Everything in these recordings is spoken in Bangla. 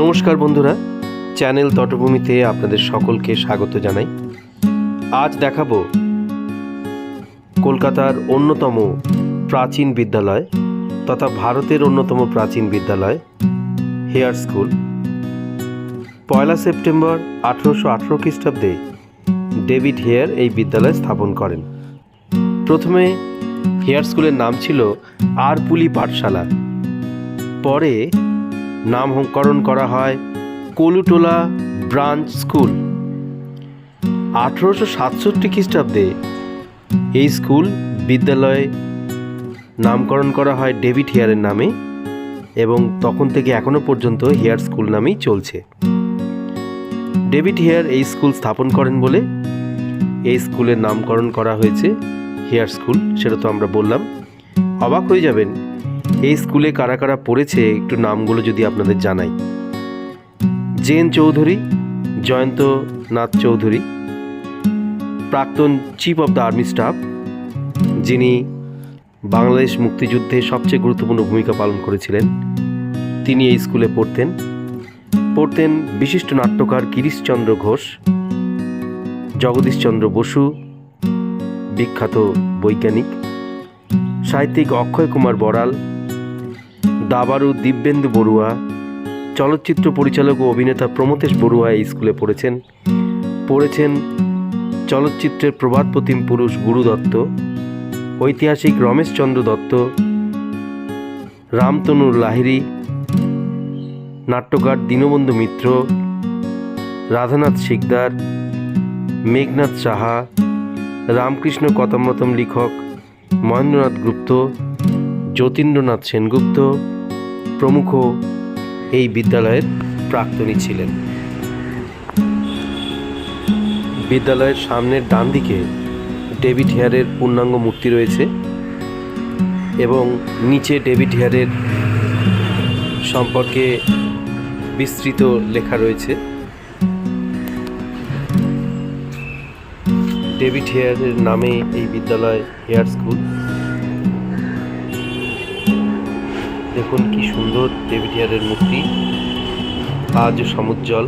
নমস্কার বন্ধুরা, চ্যানেল তটভূমিতে আপনাদের সকলকে স্বাগত জানাই। আজ দেখাবো কলকাতার অন্যতম প্রাচীন বিদ্যালয় তথা ভারতের অন্যতম প্রাচীন বিদ্যালয়, হেয়ার স্কুল। পয়লা সেপ্টেম্বর আঠেরোশো আঠেরো খ্রিস্টাব্দে ডেভিড হেয়ার এই বিদ্যালয় স্থাপন করেন। প্রথমে হেয়ার স্কুলের নাম ছিল আরপুলি পাঠশালা। পরে নামকরণ করা হয় কলুটোলা ব্রাঞ্চ স্কুল। আঠেরোশো সাতষট্টি খ্রিস্টাব্দে এই স্কুল বিদ্যালয়ে নামকরণ করা হয় ডেভিড হেয়ারের নামে এবং তখন থেকে এখনও পর্যন্ত হেয়ার স্কুল নামেই চলছে। ডেভিড হেয়ার এই স্কুল স্থাপন করেন বলে এই স্কুলের নামকরণ করা হয়েছে হেয়ার স্কুল, সেটা তো আমরা বললাম। অবাক হয়ে যাবেন এই স্কুলে কারা কারা পড়েছে, একটু নামগুলো যদি আপনাদের জানাই। জেন চৌধুরী, জয়ন্ত নাথ চৌধুরী, প্রাক্তন chief of the army staff যিনি বাংলাদেশ মুক্তিযুদ্ধে সবচেয়ে গুরুত্বপূর্ণ ভূমিকা পালন করেছিলেন, তিনি এই স্কুলে পড়তেন। পড়তেন বিশিষ্ট নাট্যকার গিরিশচন্দ্র ঘোষ, জগদীশচন্দ্র বসু, বিখ্যাত বৈজ্ঞানিক, সাহিত্যিক অক্ষয় কুমার বড়াল দাবারু দিব্যেন্দু বড়ুয়া, চলচ্চিত্র পরিচালক ও অভিনেতা প্রমথেশ বড়ুয়া এই স্কুলে পড়েছেন। পড়েছেন চলচ্চিত্রের প্রবাদ প্রতিম পুরুষ গুরু দত্ত, ঐতিহাসিক রমেশচন্দ্র দত্ত রামতনুর লাহিড়ী, নাট্যকার দীনবন্ধু মিত্র, রাধানাথ শিকদার, মেঘনাথ সাহা, রামকৃষ্ণ কথামৃতম লেখক মহেন্দ্রনাথ গুপ্ত, যতীন্দ্রনাথ সেনগুপ্ত প্রমুখ এই বিদ্যালয়ের প্রাক্তনী ছিলেন। বিদ্যালয়ের সামনের ডান দিকে ডেভিড হেয়ারের পূর্ণাঙ্গ মূর্তি রয়েছে এবং নিচে ডেভিড হেয়ারের সম্পর্কে বিস্তৃত লেখা রয়েছে। ডেভিড হেয়ারের নামে এই বিদ্যালয় হেয়ার স্কুল। দেখুন কি সুন্দর হেয়ারের মূর্তি। আজও সমুজ্জ্বল।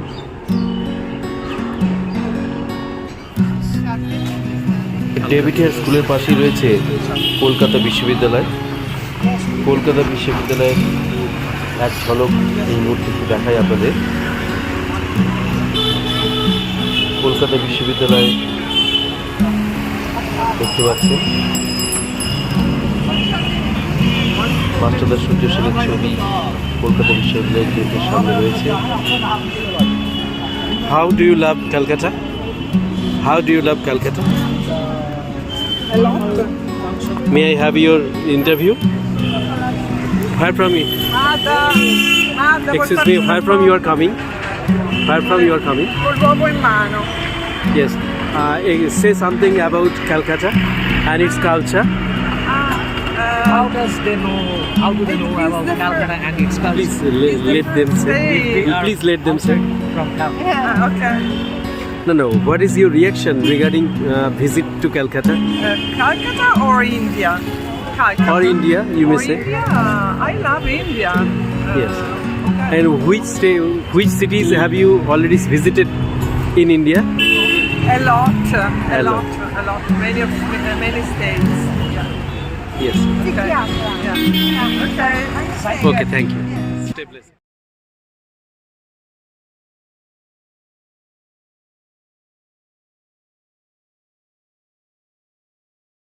ডেভিড হেয়ার স্কুলের পাশেই রয়েছে কলকাতা বিশ্ববিদ্যালয়। কলকাতা বিশ্ববিদ্যালয়ের এক ঝলক এই মূর্তিটি দেখাই আপনাদের। কলকাতা বিশ্ববিদ্যালয় দেখতে পাচ্ছেন। মাস্টারদের সূর্যশীলের ছবি কলকাতা বিশ্ববিদ্যালয়ের সামনে রয়েছে। How do you love Calcutta how do you love Calcutta may I have your interview hi from you excuse me hi from you are coming hi from you are coming yes say something about Calcutta and its culture How does they know? How do they know about. Calcutta and its culture? Please let, let them say. Please let them say. From Calcutta. Yeah. ok. No, no. What is your reaction regarding uh, visit to Calcutta Uh, Calcutta or India? Calcutta. or India? You may Or say. India, I love India. Uh, Yes. okay. And which stay, which cities have you already visited in India? A lot, a, A lot, a lot. Many of many states. Yeah. Yes. Okay. Okay. Thank you.